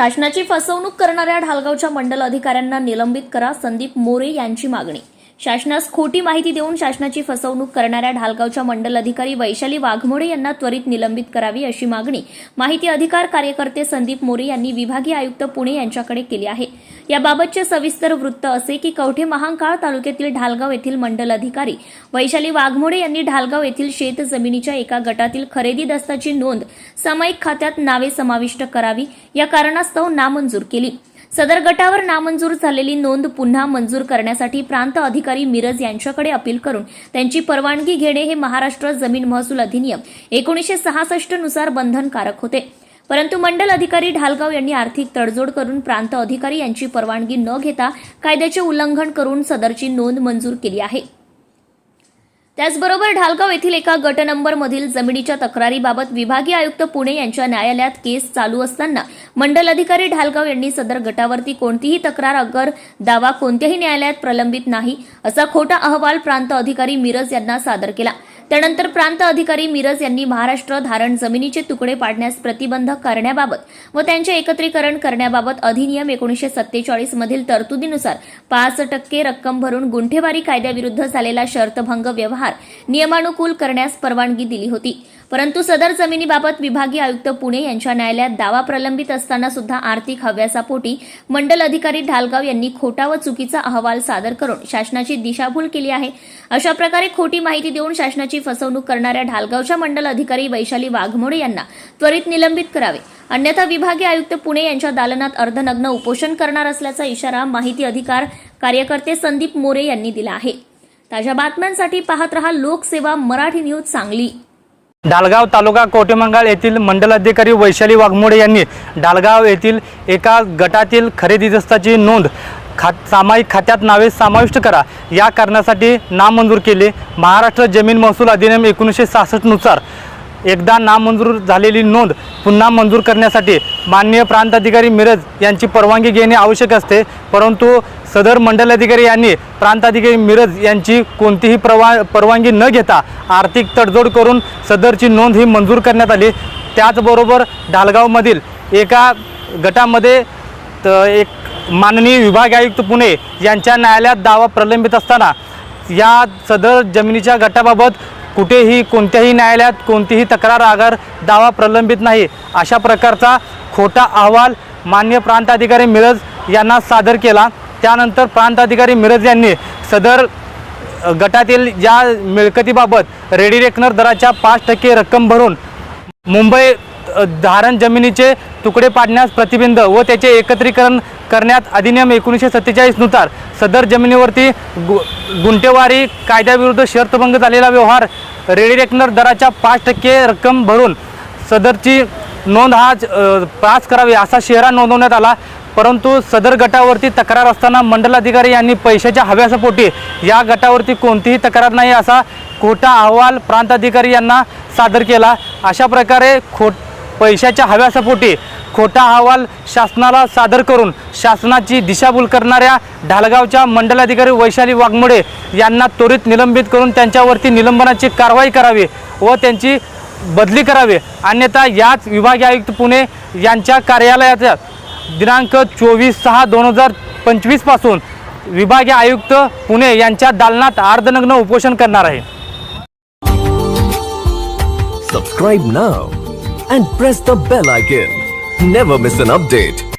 शासनाची फसवणूक करणाऱ्या ढालगावच्या मंडल अधिकाऱ्यांना निलंबित करा संदीप मोरे यांची मागणी. शासनास खोटी माहिती देऊन शासनाची फसवणूक करणाऱ्या ढालगावच्या मंडल अधिकारी वैशाली वाघमोडे यांना त्वरित निलंबित करावी अशी मागणी माहिती अधिकार कार्यकर्ते संदीप मोरे यांनी विभागीय आयुक्त पुणे यांच्याकडे केली आहे. याबाबतचे सविस्तर वृत्त असे की कवठे महांकाळ तालुक्यातील ढालगाव येथील मंडल अधिकारी वैशाली वाघमोडे यांनी ढालगाव येथील शेत जमिनीच्या एका गटातील खरेदी दस्ताची नोंद सामायिक खात्यात नावे समाविष्ट करावी या कारणास्तव नामंजूर केली. सदर गटावर नामंजूर झालेली नोंद पुन्हा मंजूर करण्यासाठी प्रांत अधिकारी मिरज यांच्याकडे अपील करून त्यांची परवानगी घेणे हे महाराष्ट्र जमीन महसूल अधिनियम एकोणीसशे सहासष्टनुसार बंधनकारक होते. परंतु मंडल अधिकारी ढालगाव यांनी आर्थिक तडजोड करून प्रांत अधिकारी यांची परवानगी न घेता कायद्याचे उल्लंघन करून सदरची नोंद मंजूर केली आहे. त्याचबरोबर ढालगाव येथील एका गट नंबर मधील जमिनीच्या तक्रारीबाबत विभागीय आयुक्त पुणे यांच्या न्यायालयात केस चालू असताना मंडल अधिकारी ढालगाव यांनी सदर गटावरती कोणतीही तक्रार अगर दावा कोणत्याही न्यायालयात प्रलंबित नाही असा खोटा अहवाल प्रांत अधिकारी मिरज यांना सादर केला. त्यानंतर प्रांत अधिकारी मिरज यांनी महाराष्ट्र धारण जमिनीचे तुकडे पाडण्यास प्रतिबंध करण्याबाबत व त्यांचे एकत्रीकरण करण्याबाबत अधिनियम एकोणीसशे सत्तेचाळीस मधील तरतुदीनुसार पाच टक्के रक्कम भरून गुंठेवारी कायद्याविरुद्ध झालेला शर्तभंग व्यवहार नियमानुकूल करण्यास परवानगी दिली होती. परंतु सदर जमिनीबाबत विभागीय आयुक्त पुणे यांच्या न्यायालयात दावा प्रलंबित असताना सुद्धा आर्थिक हव्यासापोटी मंडल अधिकारी ढालगाव यांनी खोटा व चुकीचा अहवाल सादर करून शासनाची दिशाभूल केली आहे. अशा प्रकारे खोटी माहिती देऊन शासनाची फसवणूक करणाऱ्या ढालगावच्या मंडल अधिकारी वैशाली वाघमोडे यांना त्वरित निलंबित करावे. अन्यथा विभागीय आयुक्त पुणे यांच्या दालनात अर्धनग्न उपोषण करणार असल्याचा इशारा माहिती अधिकार कार्यकर्ते संदीप मोरे यांनी दिला आहे. ताज्या बातम्यांसाठी पाहत रहा लोकसेवा मराठी न्यूज सांगली. डालगाव तालुका कोटेमंगाळ येथील मंडल अधिकारी वैशाली वाघमोडे यांनी डालगाव येथील एका गटातील खरेदी दस्ताची नोंद खात सामायिक खात्यात नावे समाविष्ट करा. या कारणासाठी नामंजूर केले. महाराष्ट्र जमीन महसूल अधिनियम एकोणीसशे सहासष्टनुसार एकदा नामंजूर झालेली नोंद पुन्हा मंजूर करण्यासाठी माननीय प्रांताधिकारी मिरज यांची परवानगी घेणे आवश्यक असते. परंतु सदर मंडल अधिकारी यांनी प्रांताधिकारी मिरज यांची कोणतीही परवा परवानगी न घेता आर्थिक तडजोड करून सदरची नोंद ही मंजूर करण्यात आली. त्याचबरोबर ढालगावमधील एका गटामध्ये त एक माननीय विभाग आयुक्त पुणे यांच्या न्यायालयात दावा प्रलंबित असताना या सदर जमिनीच्या गटाबाबत कुठेही कोणत्याही न्यायालयात कोणतीही तक्रार आगार दावा प्रलंबित नाही. अशा प्रकारचा खोटा अहवाल मान्य प्रांताधिकारी मिरज यांना सादर केला. त्यानंतर प्रांताधिकारी मिरज यांनी सदर गटातील या मिळकतीबाबत रेडी रेकनर दराच्या पाच टक्के रक्कम भरून मुंबई धारण जमिनीचे तुकडे पाडण्यास प्रतिबंध व त्याचे एकत्रीकरण करण्यात अधिनियम एकोणीसशे सत्तेचाळीसनुसार सदर जमिनीवरती गु गुंटेवारी कायद्याविरुद्ध शर्तभंग झालेला व्यवहार रेडी रेकनर दराच्या पाच टक्के रक्कम भरून सदरची नोंद हा पास करावी असा शेरा नोंदवण्यात आला. परंतु सदर गटावरती तक्रार असताना मंडल अधिकारी यांनी पैशाच्या हव्यासापोटी या गटावरती कोणतीही तक्रार नाही असा खोटा अहवाल प्रांताधिकारी यांना सादर केला. अशा प्रकारे खोट पैशाच्या हव्यासापोटी खोटा अहवाल शासनाला सादर करून शासनाची दिशाभूल करणाऱ्या ढालगावच्या मंडलाधिकारी वैशाली वाघमोडे यांना त्वरित निलंबित करून त्यांच्यावरती निलंबनाची कारवाई करावी व त्यांची बदली करावी. अन्यथा याच विभागीय आयुक्त पुणे यांच्या कार्यालयाच्या दिनांक चोवीस सहा दोन हजार पंचवीसपासून विभागीय आयुक्त पुणे यांच्या दालनात अर्धनग्न उपोषण करणार आहे. Subscribe now and press the bell icon never miss an update